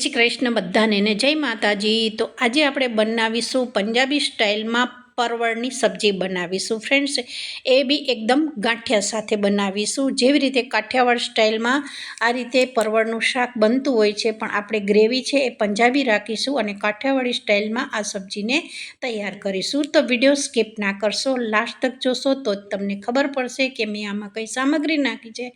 શ્રી કૃષ્ણ બધાને જય માતાજી. તો આજે આપણે બનાવીશું પંજાબી સ્ટાઇલમાં પરવળની સબ્જી બનાવીશું. ફ્રેન્ડ્સ, એ બી એકદમ ગાંઠિયા સાથે બનાવીશું. જેવી રીતે કાઠિયાવાડ સ્ટાઇલમાં આ રીતે પરવળનું શાક બનતું હોય છે, પણ આપણે ગ્રેવી છે એ પંજાબી રાખીશું અને કાઠિયાવાડી સ્ટાઇલમાં આ સબ્જીને તૈયાર કરીશું. તો વીડિયો સ્કીપ ના કરશો, લાસ્ટ તક જોશો તો જ તમને ખબર પડશે કે મેં આમાં કઈ સામગ્રી નાખી છે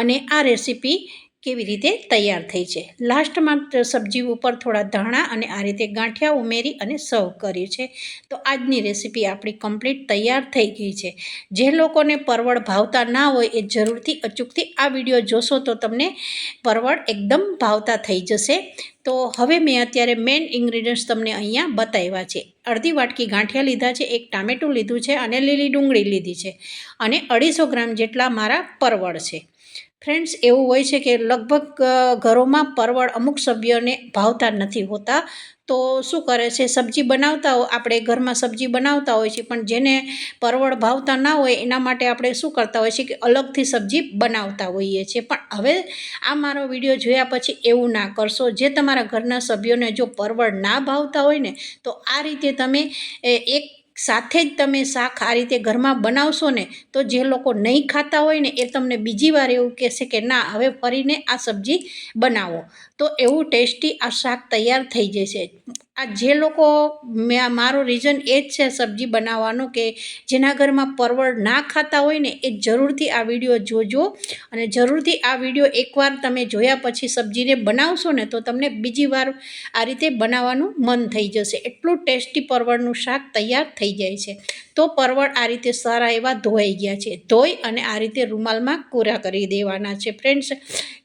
અને આ રેસીપી કેવી રીતે તૈયાર થઈ છે? લાસ્ટમાં સબ્જી ઉપર થોડા ધાણા અને આ રીતે ગાંઠિયા ઉમેરી અને સર્વ કર્યું છે તો આજની રેસીપી આપણી કમ્પ્લીટ તૈયાર થઈ ગઈ છે. જે લોકોને પરવળ ભાવતા ના હોય એ જરૂરથી અચૂકથી આ વીડિયો જોશો તો તમને પરવળ એકદમ ભાવતા થઈ જશે. તો હવે મેં અત્યારે મેઇન ઇન્ગ્રીડિયન્ટ્સ તમને અહીંયા બતાવ્યા છે. અડધી વાટકી ગાંઠિયા લીધા છે, એક ટામેટું લીધું છે અને લીલી ડુંગળી લીધી છે. અને અઢીસો ગ્રામ જેટલા મારા પરવળ છે. ફ્રેન્ડ્સ એવું હોય છે કે લગભગ ઘરોમાં પરવળ અમુક સભ્યોને ભાવતા નથી હોતા. તો શું કરે છે? સબ્જી બનાવતા આપણે ઘરમાં સબ્જી બનાવતા હોય છે, પણ જેને પરવળ ભાવતા ના હોય, એના માટે આપણે શું કરતા હોય છે કે અલગથી સબ્જી બનાવતા હોઈએ છીએ પણ હવે આ મારો વીડિયો જોયા પછી એવું ના કરશો. જે તમારા ઘરના સભ્યોને જો પરવળ ના ભાવતા હોય ને, તો આ રીતે તમે એક સાથે જ તમે શાક આ રીતે ઘરમાં બનાવશો ને, તો જે લોકો નહીં ખાતા હોય ને, એ તમને બીજી વાર એવું કહેશે કે ના, હવે ફરીને આ સબ્જી બનાવો. તો એવું ટેસ્ટી આ શાક તૈયાર થઈ જશે. આ જે લોકો મારો રીઝન એ જ છે સબ્જી બનાવવાનું કે જેના ઘરમાં પરવળ ના ખાતા હોય ને એ જરૂરથી આ વીડિયો જોજો અને જરૂરથી આ વીડિયો એકવાર તમે જોયા પછી સબ્જીને બનાવશો ને તો તમને બીજી વાર આ રીતે બનાવવાનું મન થઈ જશે. એટલું ટેસ્ટી પરવળનું શાક તૈયાર થઈ જાય છે. તો પરવળ આ રીતે સારા એવા ધોવાઈ ગયા છે. ધોઈ અને આ રીતે રૂમાલમાં કોરા કરી દેવાના છે ફ્રેન્ડ્સ.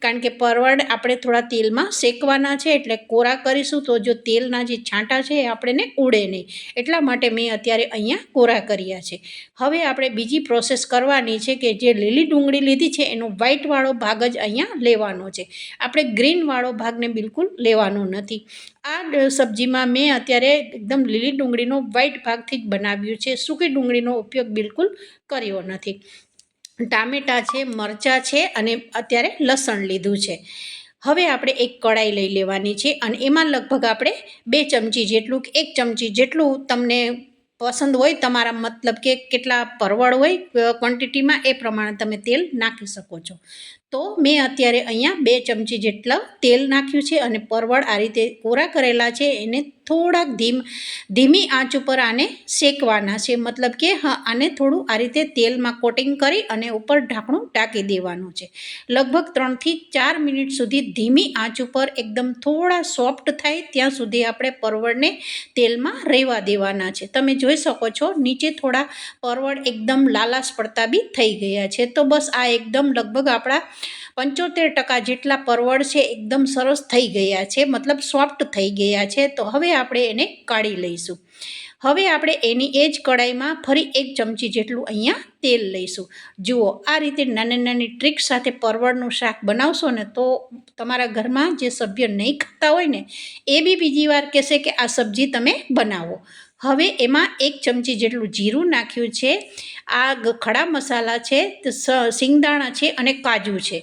કારણ કે પરવળ આપણે થોડા તેલમાં શેકવાના છે એટલે કોરા કરીશું તો જો તેલના જે છાંટા છે એ આપણને ઉડે નહીં. એટલા માટે મેં અત્યારે અહીંયા કોરા કર્યા છે. હવે આપણે બીજી પ્રોસેસ કરવાની છે કે જે લીલી ડુંગળી લીધી છે એનો વ્હાઈટવાળો ભાગ જ અહીંયા લેવાનો છે. આપણે ગ્રીનવાળો ભાગને બિલકુલ લેવાનો નથી. આ સબ્જીમાં મેં અત્યારે એકદમ લીલી ડુંગળીનો વ્હાઈટ ભાગથી જ બનાવ્યું છે. સૂકી ડુંગળીનો ઉપયોગ બિલકુલ કર્યો નથી. ટામેટાં છે, મરચાં છે અને અત્યારે લસણ લીધું છે. હવે આપણે એક કડાઈ લઈ લેવાની છે અને એમાં લગભગ આપણે બે ચમચી જેટલું એક ચમચી જેટલું તમને પસંદ હોય, તમારા મતલબ કે કેટલા પરવળ હોય ક્વોન્ટિટીમાં એ પ્રમાણે તમે તેલ નાખી શકો છો. તો મેં અત્યારે અહીંયા બે ચમચી જેટલા તેલ નાખ્યું છે અને પરવળ આ રીતે કોરા કરેલા છે એને થોડાક ધીમ, ધીમી આંચ ઉપર આને શેકવાના છે. મતલબ કે હા, આને થોડું આ રીતે તેલમાં કોટિંગ કરી અને ઉપર ઢાંકણું ટાંકી દેવાનું છે. લગભગ ત્રણથી ચાર મિનિટ સુધી ધીમી આંચ ઉપર એકદમ થોડા સોફ્ટ થાય ત્યાં સુધી આપણે પરવળને તેલમાં રહેવા દેવાના છે. તમે જોઈ શકો છો, નીચે થોડા પરવળ એકદમ લાલાશ પડતા બી થઈ ગયા છે. તો બસ આ એકદમ લગભગ આપણા પંચોતેર ટકા જેટલા પરવળ છે, એકદમ સરસ થઈ ગયા છે. મતલબ સોફ્ટ થઈ ગયા છે. તો હવે આપણે એને કાઢી લઈશું. હવે આપણે એની એ જ કડાઈમાં ફરી એક ચમચી જેટલું અહીંયા તેલ લઈશું. જુઓ, આ રીતે નાની નાની ટ્રીક સાથે પરવળનું શાક બનાવશો ને તો તમારા ઘરમાં જે સભ્ય નહીં ખાતા હોય ને, એ બી બીજી વાર કહેશે કે આ સબ્જી તમે બનાવો. હવે એમાં એક ચમચી જેટલું જીરું નાખ્યું છે, આ ખડા મસાલા છે સિંગદાણા છે અને કાજુ છે.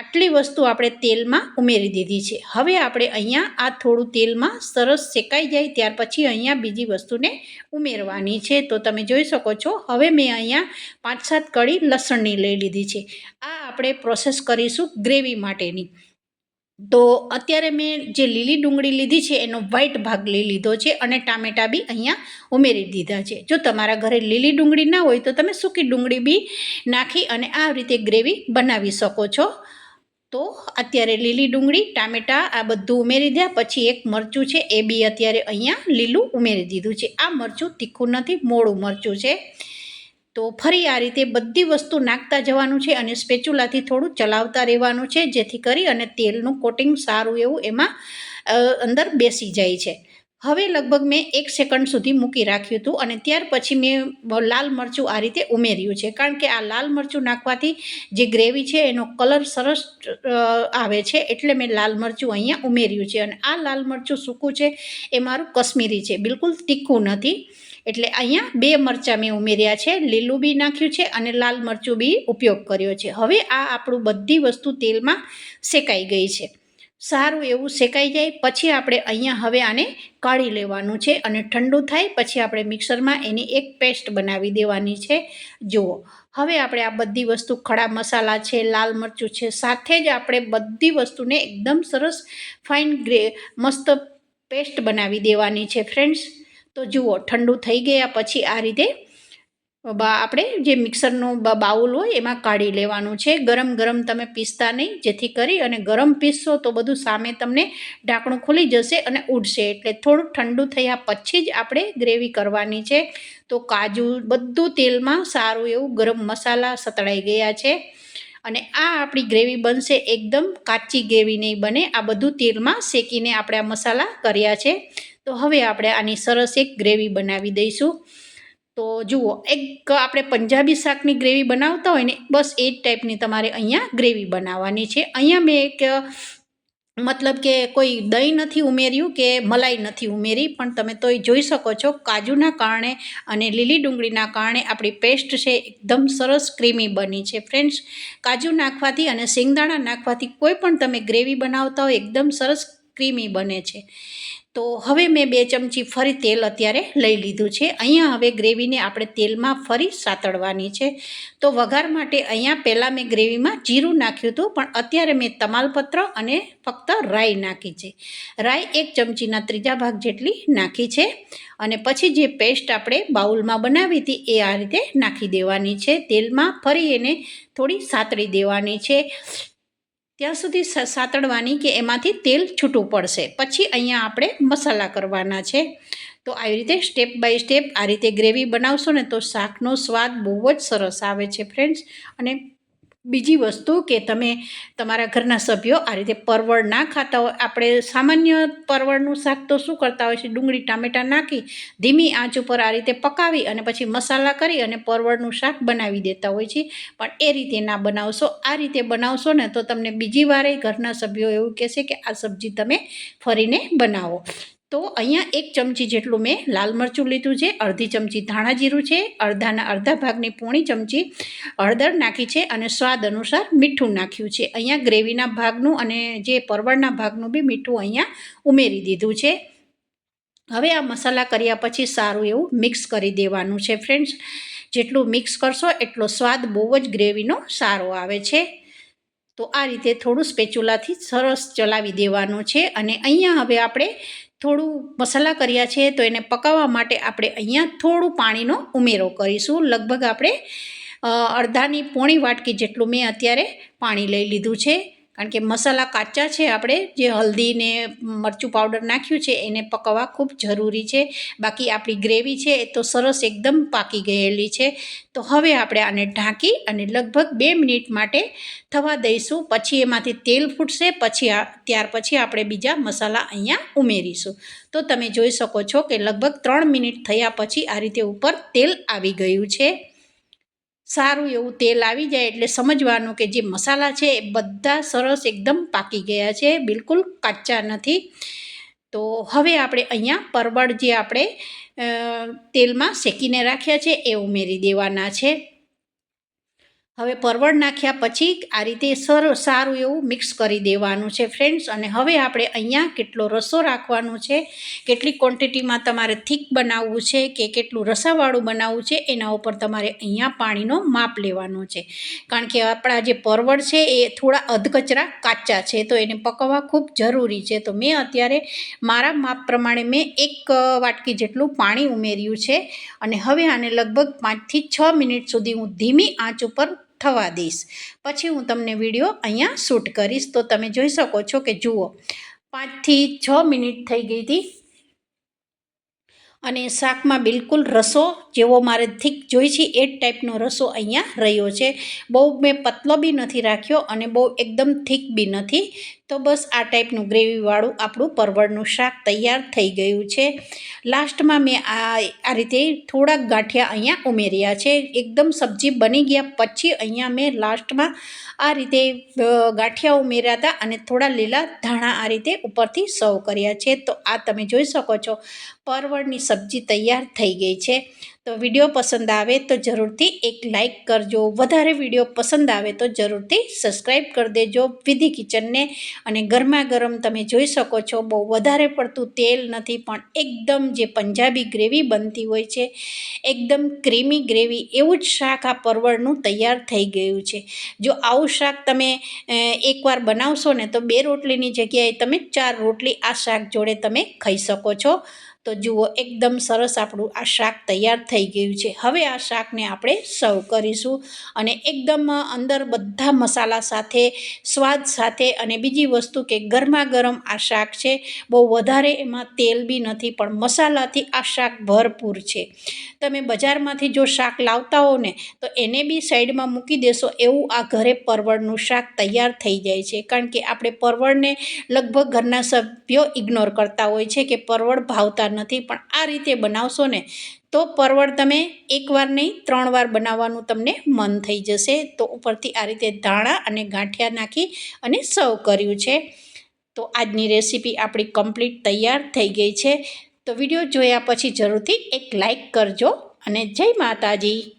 આટલી વસ્તુ આપણે તેલમાં ઉમેરી દીધી છે. હવે આપણે અહીંયા આ થોડું તેલમાં સરસ શેકાઈ જાય ત્યાર પછી અહીંયા બીજી વસ્તુને ઉમેરવાની છે. તો તમે જોઈ શકો છો, હવે મેં અહીંયા પાંચ સાત કળી લસણની લઈ લીધી છે. આ આપણે પ્રોસેસ કરીશું ગ્રેવી માટેની. તો અત્યારે મેં જે લીલી ડુંગળી લીધી છે, એનો વ્હાઈટ ભાગ લઈ લીધો છે અને ટામેટાં બી અહીંયા ઉમેરી દીધા છે. જો તમારા ઘરે લીલી ડુંગળી ના હોય તો તમે સૂકી ડુંગળી બી નાખી અને આ રીતે ગ્રેવી બનાવી શકો છો. તો અત્યારે લીલી ડુંગળી, ટામેટાં આ બધું ઉમેરી દીધા પછી એક મરચું છે, એ બી અત્યારે અહીંયા લીલું ઉમેરી દીધું છે. આ મરચું તીખું નથી મોડું મરચું છે. તો ફરી આ રીતે બધી વસ્તુ નાખતા જવાનું છે અને સ્પેચ્યુલાથી થોડું ચલાવતા રહેવાનું છે, જેથી કરી અને તેલનું કોટિંગ સારું એવું એમાં અંદર બેસી જાય છે. હવે લગભગ મેં એક સેકન્ડ સુધી મૂકી રાખ્યું હતું અને ત્યાર પછી મેં લાલ મરચું આ રીતે ઉમેર્યું છે. કારણ કે આ લાલ મરચું નાખવાથી જે ગ્રેવી છે એનો કલર સરસ આવે છે એટલે મેં લાલ મરચું અહીંયા ઉમેર્યું છે. અને આ લાલ મરચું સૂકું છે એ મારું કશ્મીરી છે. બિલકુલ તીખું નથી. એટલે અહીંયા બે મરચાં મેં ઉમેર્યા છે. લીલું બી નાખ્યું છે અને લાલ મરચું બી ઉપયોગ કર્યો છે. હવે આ આપણું બધી વસ્તુ તેલમાં શેકાઈ ગઈ છે. સારું એવું શેકાઈ જાય, પછી આપણે અહીંયા હવે આને કાઢી લેવાનું છે અને ઠંડુ થાય પછી આપણે મિક્સરમાં એની એક પેસ્ટ બનાવી દેવાની છે. જુઓ, હવે આપણે આ બધી વસ્તુ ખડા મસાલા છે, લાલ મરચું છે, સાથે જ આપણે બધી વસ્તુને એકદમ સરસ ફાઇન ગ્રે, મસ્ત પેસ્ટ બનાવી દેવાની છે ફ્રેન્ડ્સ. તો જુઓ, ઠંડુ થઈ ગયા, પછી આ રીતે બા, આપણે જે મિક્સરનું બાઉલ હોય એમાં કાઢી લેવાનું છે. ગરમ ગરમ તમે પીસતા નહીં, જેથી કરી અને ગરમ પીસશો તો બધું સામે તમને ઢાંકણું ખુલી જશે અને ઉડશે. એટલે થોડું ઠંડુ થયા પછી જ આપણે ગ્રેવી કરવાની છે. તો કાજુ બધું તેલમાં સારું એવું ગરમ મસાલા સતળાઈ ગયા છે. અને આ આપણી ગ્રેવી બનશે એકદમ કાચી ગ્રેવી નહીં બને. આ બધું તેલમાં શેકીને આપણે આ મસાલા કર્યા છે. તો હવે આપણે આની સરસ એક ગ્રેવી બનાવી દઈશું. તો જુઓ, એક આપણે પંજાબી શાકની ગ્રેવી બનાવતા હોય ને, બસ એ જ ટાઈપની તમારે અહીંયા ગ્રેવી બનાવવાની છે. અહીંયા મેં એક, મતલબ કે કોઈ દહીં નથી ઉમેર્યું કે મલાઈ નથી ઉમેરી, પણ તમે તોય જોઈ શકો છો, કાજુના કારણે અને લીલી ડુંગળીના કારણે આપણી પેસ્ટ છે એકદમ સરસ ક્રીમી બની છે. ફ્રેન્ડ્સ, કાજુ નાખવાથી અને સિંગદાણા નાખવાથી કોઈ પણ તમે ગ્રેવી બનાવતા હોય, એકદમ સરસ ક્રીમી બને છે. તો હવે મેં બે ચમચી ફરી તેલ અત્યારે લઈ લીધું છે. અહીંયા હવે ગ્રેવીને આપણે તેલમાં ફરી સાતળવાની છે. તો વઘાર માટે અહીંયા પહેલાં મેં ગ્રેવીમાં જીરું નાખ્યું હતું, પણ અત્યારે મેં તમાલપત્ર અને ફક્ત રાઈ નાખી છે. રાઈ એક ચમચીના ત્રીજા ભાગ જેટલી નાખી છે અને પછી જે પેસ્ટ આપણે બાઉલમાં બનાવી હતી એ આ રીતે નાખી દેવાની છે. તેલમાં ફરી એને થોડી સાતળી દેવાની છે. ત્યાં સુધી સાતડવાની કે એમાંથી તેલ છૂટું પડશે. પછી અહીંયા આપણે મસાલા કરવાના છે. તો આવી રીતે સ્ટેપ બાય સ્ટેપ આ રીતે ગ્રેવી બનાવશો ને તો શાકનો સ્વાદ બહુ જ સરસ આવે છે, ફ્રેન્ડ્સ. અને બીજી વસ્તુ કે તમે તમારા ઘરના સભ્યો આ રીતે પરવળ ના ખાતા હોય. આપણે સામાન્ય પરવળનું શાક તો શું કરતા હોય છે? ડુંગળી, ટામેટાં નાખી, ધીમી આંચ ઉપર આ રીતે પકાવી અને પછી મસાલા કરી અને પરવળનું શાક બનાવી દેતા હોય છે. પણ એ રીતે ના બનાવશો, આ રીતે બનાવશો ને તો તમને બીજી વારે ઘરના સભ્યો એવું કહેશે કે આ સબ્જી તમે ફરીને બનાવો. તો અહીંયા એક ચમચી જેટલું મેં લાલ મરચું લીધું છે, અડધી ચમચી ધાણા જીરું છે, અડધાના અડધા ભાગની પોણી ચમચી હળદર નાખી છે અને સ્વાદ અનુસાર મીઠું નાખ્યું છે. અહીંયા ગ્રેવીના ભાગનું અને જે પરવળના ભાગનું બી મીઠું અહીંયા ઉમેરી દીધું છે. હવે આ મસાલા કર્યા પછી સારું એવું મિક્સ કરી દેવાનું છે ફ્રેન્ડ્સ. જેટલું મિક્સ કરશો એટલો સ્વાદ બહુ જ ગ્રેવીનો સારો આવે છે. તો આ રીતે થોડું સ્પેચ્યુલાથી સરસ ચલાવી દેવાનું છે અને અહીંયા હવે આપણે થોડું મસાલા કર્યા છે તો એને પકાવવા માટે આપણે અહીંયા થોડું પાણીનો ઉમેરો કરીશું. લગભગ આપણે અડધાની પોણી વાટકી જેટલું મેં અત્યારે પાણી લઈ લીધું છે. કારણ કે મસાલા કાચા છે આપણે, જે હલ્દી ને મરચું પાવડર નાખ્યું છે, એને પકવવા ખૂબ જરૂરી છે. બાકી આપણી ગ્રેવી છે એ તો સરસ એકદમ પાકી ગયેલી છે. તો હવે આપણે આને ઢાંકી અને લગભગ બે મિનિટ માટે થવા દઈશું. પછી એમાંથી તેલ ફૂટશે, પછી ત્યાર પછી આપણે બીજા મસાલા અહીંયા ઉમેરીશું. તો તમે જોઈ શકો છો કે લગભગ ત્રણ મિનિટ થયા પછી આ રીતે ઉપર તેલ આવી ગયું છે. સારું એવું તેલ આવી જાય એટલે સમજવાનું કે જે મસાલા છે એ બધા સરસ એકદમ પાકી ગયા છે, બિલકુલ કાચા નથી. તો હવે આપણે અહીંયા પરવળ જે આપણે તેલમાં શેકીને રાખ્યા છે એ ઉમેરી દેવાના છે. હવે પરવળ નાખ્યા પછી આ રીતે સર, સારું એવું મિક્સ કરી દેવાનું છે ફ્રેન્ડ્સ અને હવે આપણે અહીંયા કેટલો રસો રાખવાનો છે, કેટલી ક્વોન્ટિટીમાં તમારે થીક બનાવવું છે, કે કેટલું રસાવાળું બનાવવું છે, એના ઉપર તમારે અહીંયા પાણીનો માપ લેવાનો છે. કારણ કે આપણા જે પરવળ છે એ થોડા અધકચરા કાચા છે, તો એને પકવવા ખૂબ જરૂરી છે. તો મેં અત્યારે મારા માપ પ્રમાણે મેં એક વાટકી જેટલું પાણી ઉમેર્યું છે. અને હવે આને લગભગ પાંચથી છ મિનિટ સુધી હું ધીમી આંચ ઉપર થવા દઈશ. પછી હું તમને વીડિયો અહીંયા શૂટ કરીશ. તો તમે જોઈ શકો છો કે જુઓ, પાંચથી છ મિનિટ થઈ ગઈ હતી. અને શાકમાં બિલકુલ રસો જેવો મારે થીક જોઈ છે, એ જ ટાઈપનો રસો અહીંયા રહ્યો છે. બહુ મેં પતલો બી નથી રાખ્યો અને બહુ એકદમ થીક બી નથી. તો બસ આ ટાઈપનું ગ્રેવીવાળું આપણું પરવળનું શાક તૈયાર થઈ ગયું છે. લાસ્ટમાં મેં આ આ રીતે થોડાક ગાંઠિયા અહીંયા ઉમેર્યા છે. એકદમ સબ્જી બની ગયા પછી અહીંયા મેં લાસ્ટમાં આ રીતે ગાંઠિયા ઉમેર્યા હતા અને થોડા લીલા ધાણા આ રીતે ઉપરથી સર્વ કર્યા છે. તો આ તમે જોઈ શકો છો પરવળની સબ્જી તૈયાર થઈ ગઈ છે. તો વીડિયો પસંદ આવે તો જરૂરથી એક લાઇક કરજો. વધારે વીડિયો પસંદ આવે તો જરૂરથી સબસ્ક્રાઈબ કરી દેજો. વિધિ કિચનને અને ગરમા ગરમ તમે જોઈ શકો છો, બહુ વધારે પડતું તેલ નથી, પણ એકદમ જે પંજાબી ગ્રેવી બનતી હોય છે, એકદમ ક્રીમી ગ્રેવી એવું જ શાક આ પરવળનું તૈયાર થઈ ગયું છે. જો આવું શાક તમે એકવાર બનાવશો ને તો બે રોટલીની જગ્યાએ તમે ચાર રોટલી આ શાક જોડે તમે ખાઈ શકો છો. તો જુઓ, એકદમ સરસ આપણું આ શાક તૈયાર થઈ ગયું છે. હવે આ શાકને આપણે સર્વ કરીશું અને એકદમ અંદર બધા મસાલા સાથે, સ્વાદ સાથે અને બીજી વસ્તુ કે ગરમા ગરમ આ શાક છે. બહુ વધારે એમાં તેલ બી નથી, પણ મસાલાથી આ શાક ભરપૂર છે. તમે બજારમાંથી જો શાક લાવતા હો ને, તો એને બી સાઈડમાં મૂકી દેશો, એવું આ ઘરે પરવળનું શાક તૈયાર થઈ જાય છે. કારણ કે આપણે પરવળને લગભગ ઘરના સભ્યો ઇગ્નોર કરતા હોય છે કે પરવળ ભાવતા નથી. પણ આ રીતે બનાવશો ને, તો પરવળ તમે એકવાર નહીં, ત્રણ વાર બનાવવાનું તમને મન થઈ જશે. તો ઉપરથી આ રીતે ધાણા અને ગાંઠિયા નાખી અને સર્વ કર્યું છે. તો આજની રેસીપી આપણી કમ્પ્લીટ તૈયાર થઈ ગઈ છે. તો વીડિયો જોયા પછી જરૂરથી એક લાઈક કરજો અને જય માતાજી.